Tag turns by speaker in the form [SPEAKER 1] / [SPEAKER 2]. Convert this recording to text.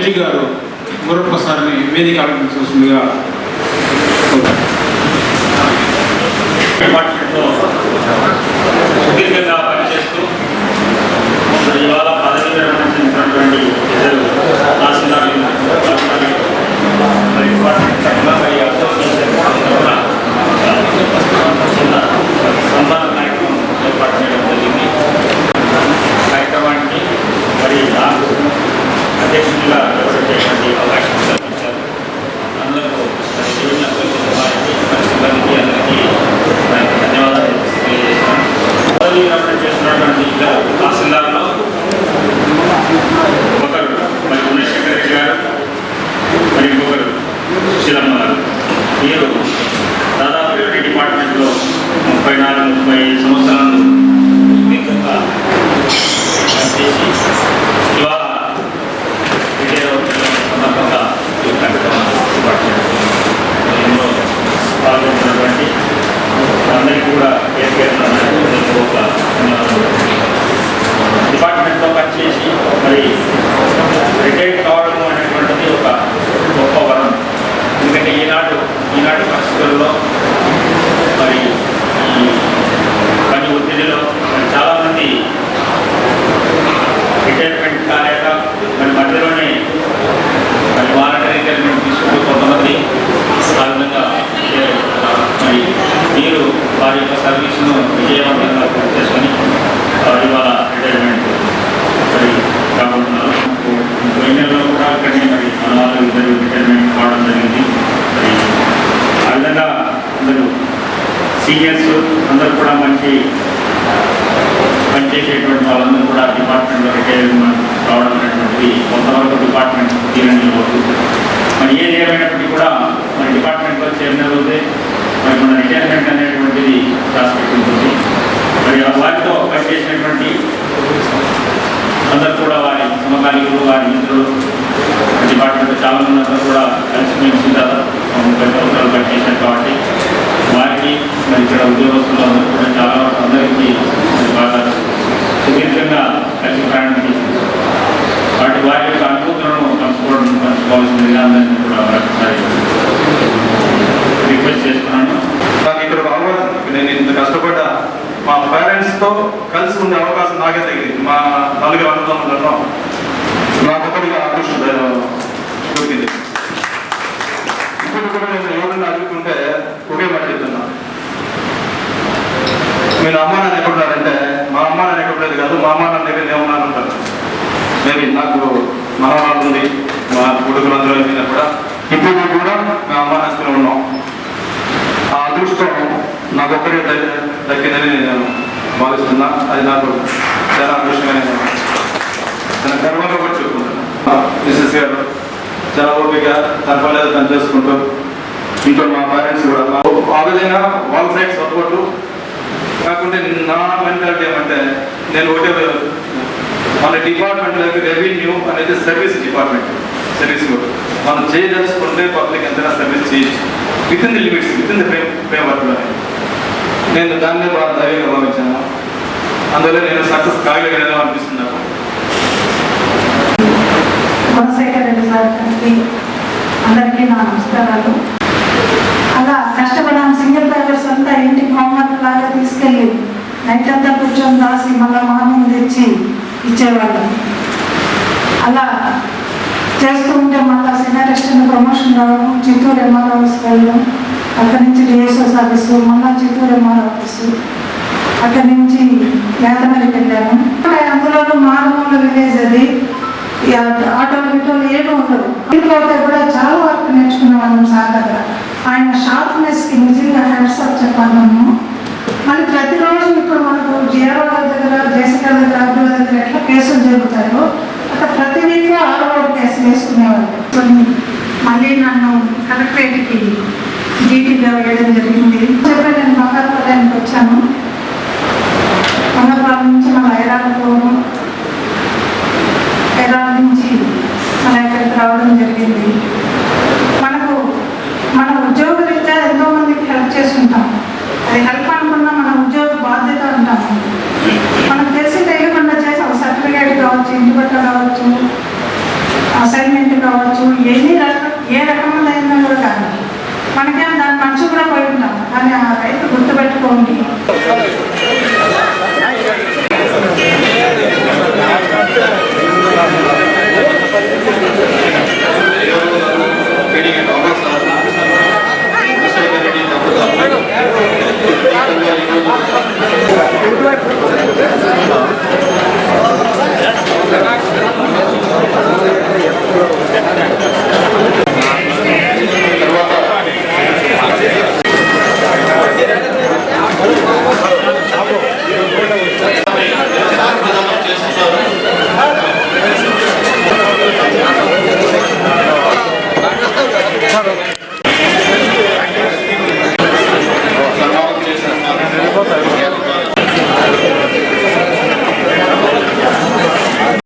[SPEAKER 1] రెడ్డి గారు మరొకసారి వేదిక ఆలోచించవలసిందిగా కోరుతాను சொல்லும் సీనియర్స్ అందరూ కూడా మంచి పనిచేసేటువంటి వాళ్ళందరూ కూడా డిపార్ట్మెంట్లో రిటైర్మెంట్ రావడం అనేటువంటిది కొంతవరకు డిపార్ట్మెంట్ తీరని అవుతుంది మరి ఏది ఏమైనప్పటికీ కూడా మన డిపార్ట్మెంట్లో చేరిన రోజే మరి మన రిటైర్మెంట్ అనేటువంటిది రాసిపెట్టి ఉంటుంది మరి ఆ వారితో పనిచేసినటువంటి అందరూ కూడా వారి సమకాలీకులు వారి మిత్రులు డిపార్ట్మెంట్ చాలా మంది అందరూ కూడా కలిసిమెలిసి దాదాపు ముప్పై సంవత్సరాలు పనిచేశారు కాబట్టి వారికి మరి ఇక్కడ ఉద్యోగస్తులు అందరూ కూడా చాలా వరకు అందరికీ మరి బాగా సుదీర్ఘంగా కలిసి ప్రయాణం చేసింది వాటి వారి యొక్క అనుభూతులను పంచుకోవడం పంచుకోవాల్సిందిగా కూడా మరొకసారి రిక్వెస్ట్ చేస్తున్నాను.
[SPEAKER 2] నాకు ఇక్కడ ఒక నేను ఇంత కష్టపడ్డ మా పేరెంట్స్తో కలిసి ఉండే అవకాశం నాకే తగ్గింది మా నలుగురు అన్నదమ్ములలో నాకు ఒకటిగా అదృష్టం దొరికింది. ఇప్పుడు కూడా నేను ఎవరిని అడుగుతుంటే ఒకే మాట చెప్తున్నా. మీరు అమ్మ నాన్న ఎక్కడున్నారంటే మా అమ్మ నాన్న ఎక్కడలేదు కాదు మా అమ్మ నాన్న దగ్గర ఏమన్నారు అంటారు. మేబీ నాకు మనవరాలు ఉంది. మా కొడుకులు అందరూ మీద కూడా ఇప్పుడు కూడా మేము అమ్మ ఉన్నాం. ఆ అదృష్టం నాకు ఒక్కడే దక్కిందని నేను భావిస్తున్నా. అది నాకు చాలా అదృష్టంగా తన గర్వంగా కూడా చెప్పుకుంటున్నాను మిస్సెస్ గారు చాలా ఓపిక తన పని తను చేసుకుంటూ ఇంట్లో మా పేరెంట్స్ కూడా. ఆ విధంగా వాళ్ళ సైడ్ సపోర్టు కాకుంటే నా మెంటాలిటీ ఏమంటే నేను ఒకటే మన డిపార్ట్మెంట్ రెవెన్యూ అనేది సర్వీస్ డిపార్ట్మెంట్ సర్వీస్ కూడా మనం చేయదలుచుకుంటే పబ్లిక్ ఎంతైనా సర్వీస్ చేయొచ్చు. Within the limits within the frame frame వర్క్లోనే నేను దాన్నే బాగా భావించాను. అందువల్ల నేను సక్సెస్ కాగలిగాను అనిపిస్తున్నాను నాకు.
[SPEAKER 3] రెడ్డి సార్ గారికి అందరికీ నా నమస్కారాలు. అలా కష్టపడాం సింగిల్ పేపర్స్ అంతా ఇంటికి హోంవర్క్ లాగా తీసుకెళ్ళి నైట్ అంతా కూర్చొని రాసి మళ్ళీ మార్నింగ్ తెచ్చి ఇచ్చేవాళ్ళం. అలా చేస్తూ ఉంటే మళ్ళీ సీనియర్ అసిస్టెంట్ ప్రమోషన్ రావడం చిత్తూరు ఎంఆర్ ఆఫీస్ వెళ్ళడం అక్కడి నుంచి డిఎస్ఎస్ ఆఫీసు మళ్ళీ చిత్తూరు ఎంఆర్ ఆఫీసు అక్కడి నుంచి యాదమరికి వెళ్ళాను అందులోనూ మారుమూల విలేజ్ అది. ఆటో- ఆటోలు గిటోలు ఏమీ ఉండవు అయితే కూడా చాలా వరకు నేర్చుకునే వాళ్ళం సార్ దగ్గర. ఆయన షార్ప్నెస్కి నిజంగా హ్యాండ్స్ ఆఫ్ చెప్పాలను మళ్ళీ ప్రతిరోజు ఇప్పుడు మనకు జీరో యాక్సిడెంట్ కావచ్చు ఎన్ని రకం ఏ రకములైనా కూడా కాదు మనకి దాని మంచి కూడా పోయి ఉంటాం కానీ ఆ రైతు గుర్తుపెట్టుకోండి Thank
[SPEAKER 4] you.